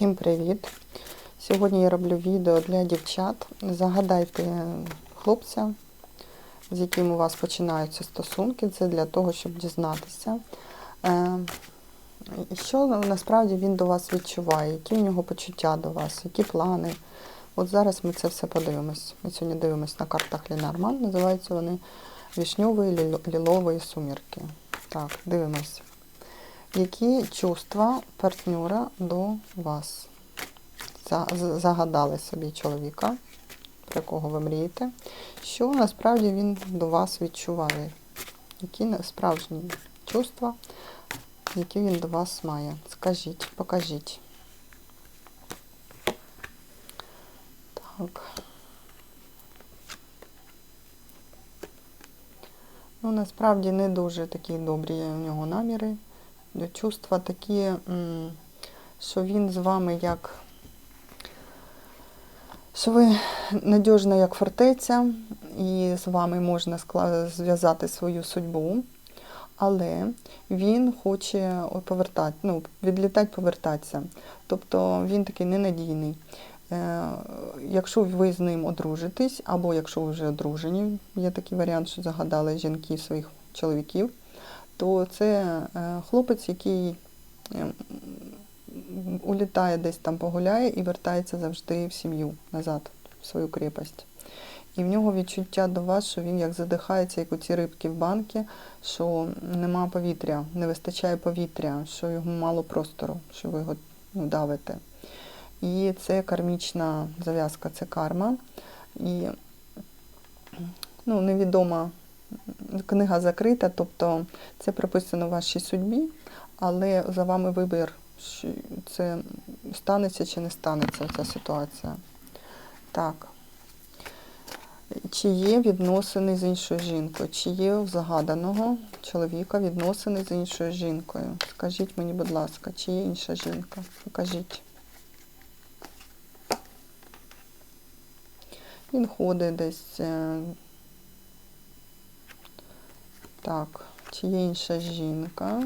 Всім привіт! Сьогодні я роблю відео для дівчат. Загадайте хлопця, з яким у вас починаються стосунки. Це для того, щоб дізнатися, е, що насправді він до вас відчуває, які у нього почуття до вас, які плани. От зараз ми це все подивимось. Ми сьогодні дивимося на картах Ленорман. Називаються вони Вішньові лілові сумірки. Так, дивимось. Які чувства партнера до вас? Загадали собі чоловіка, про кого ви мрієте, що насправді він до вас відчуває? Які справжні чувства, які він до вас має? Скажіть, покажіть. Так. Ну, насправді не дуже такі добрі у нього наміри. Чувства такі, що він з вами як, що ви надіжна як фортеця, і з вами можна зв'язати свою судьбу, але він хоче повертати, ну, відлітати, повертатися. Тобто він такий ненадійний. Е, якщо ви з ним одружитесь, або якщо ви вже одружені, є такий варіант, що загадали жінки своїх чоловіків то це е, хлопець, який е, улітає десь там погуляє і вертається завжди в сім'ю назад, в свою крепость. І в нього відчуття до вас, що він як задихається, як у ці рибки в банки, що нема повітря, не вистачає повітря, що його мало простору, що ви його ну, давите. І це кармічна зав'язка, це карма. І ну, невідома книга закрита, тобто це прописано в вашій судьбі, але за вами вибір, це станеться чи не станеться ця ситуація. Так. Чи є відносини з іншою жінкою? Чи є у загаданого чоловіка відносини з іншою жінкою? Скажіть мені, будь ласка, чи є інша жінка? Покажіть. Він ходить десь. Так, чи є інша жінка?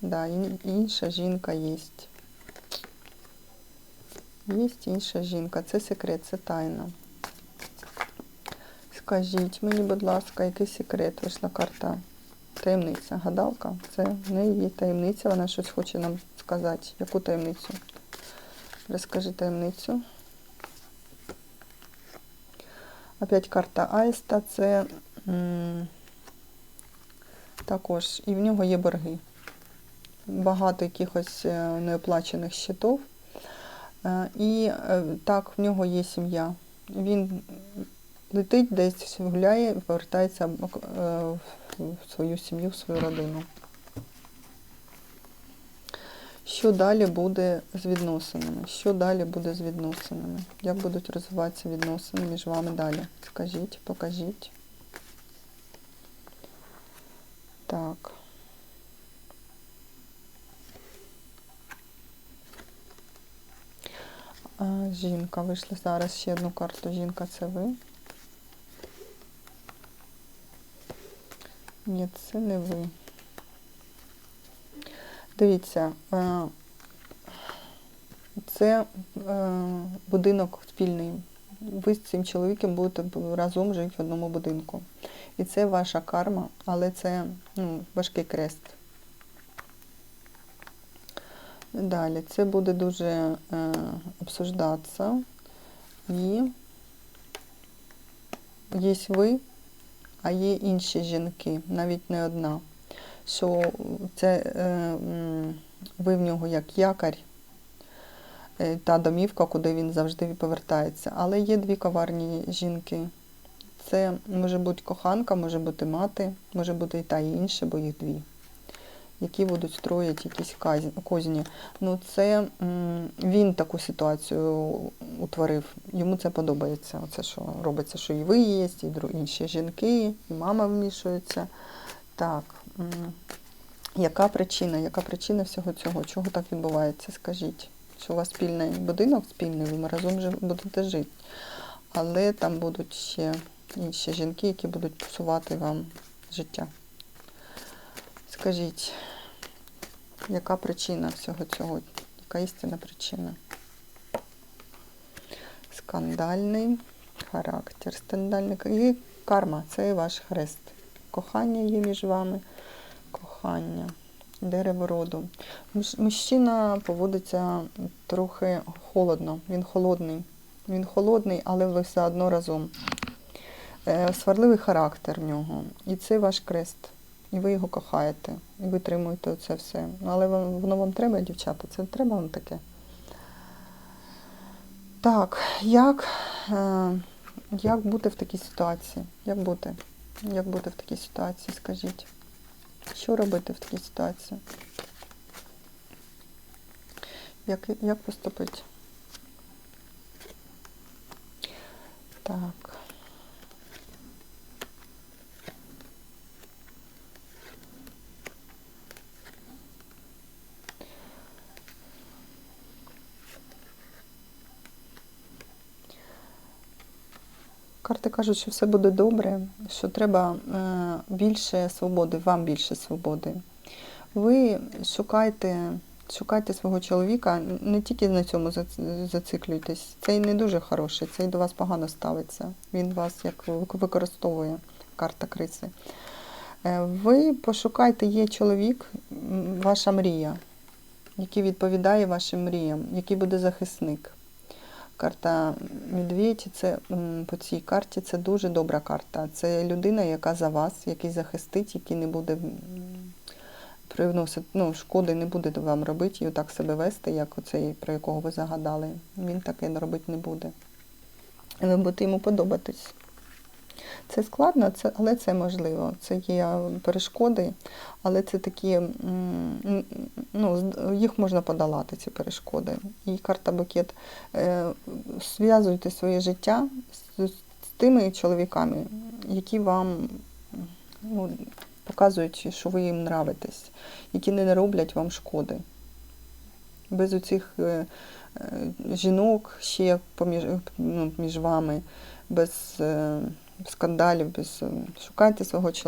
Да, інша жінка є. Є інша жінка. Це секрет, це тайна. Скажіть мені, будь ласка, який секрет? Вийшла карта. Таємниця. Гадалка. Це в неї таємниця, вона щось хоче нам сказати. Яку таємницю? Розкажи таємницю. Опять карта Аїста. Це. Також, і в нього є борги. Багато якихось е, неоплачених щитов. Е, і е, так, в нього є сім'я. Він летить десь гуляє повертається в свою сім'ю, в свою родину. Що далі буде з відносинами? Що далі буде з відносинами? Як будуть розвиватися відносини між вами далі? Скажіть, покажіть. Так. Жінка вийшла зараз ще одну карту. Жінка це ви. Ні, це не ви. Дивіться, е, це е, будинок спільний. Ви з цим чоловіком будете разом жити в одному будинку. І це ваша карма, але це ну, важкий крест. Далі, це буде дуже е, обсуждатися. І є ви, а є інші жінки, навіть не одна. Що це е, ви в нього як якорь, е, та домівка, куди він завжди повертається. Але є дві коварні жінки. Це може бути коханка, може бути мати, може бути і та і інша, бо їх дві, які будуть строїти якісь козні. Ну, це він таку ситуацію утворив. Йому це подобається. Оце що робиться, що і ви є, і інші жінки, і мама вмішується. Так. Яка причина? Яка причина всього цього? Чого так відбувається? Скажіть, що у вас спільний будинок спільний, ви разом будете жити. Але там будуть ще інші жінки, які будуть псувати вам життя. Скажіть, яка причина всього цього? яка істинна причина. Скандальний характер. Скандальний і карма це ваш хрест. Кохання є між вами. Кохання. Дерево роду. Мужчина поводиться трохи холодно. Він холодний. Він холодний, але ви все одно разом. Е, Сварливий характер в нього. І це ваш крест. І ви його кохаєте. І ви тримуєте це все. Ну, Але вам- воно вам треба, дівчата? Це треба вам таке? Так, як, е, як бути в такій ситуації? Як бути? Як бути в такій ситуації, скажіть? Що робити в такій ситуації? Як, як поступити? Так. Карти кажуть, що все буде добре, що треба е, більше свободи, вам більше свободи. Ви шукайте, шукайте свого чоловіка, не тільки на цьому зац- зациклюйтесь. Цей не дуже хороший, цей до вас погано ставиться. Він вас як використовує карта криси. Е, Ви пошукайте, є чоловік, ваша мрія, який відповідає вашим мріям, який буде захисник. Карта Медведь, це по цій карті це дуже добра карта. Це людина, яка за вас, який захистить, який не буде привносити, ну, шкоди не буде вам робити і так себе вести, як оцей, про якого ви загадали. Він таке робити не буде. Ви будете йому подобатись. Це складно, це, але це можливо. Це є перешкоди, але це такі, ну, їх можна подолати, ці перешкоди. І карта букет. Е, Зв'язуйте своє життя з, з тими чоловіками, які вам ну, показують, що ви їм нравитесь, які не роблять вам шкоди. Без оцих е, е, жінок ще поміж, ну, між вами, без скандалів, без е, шукайте свого чоловіка.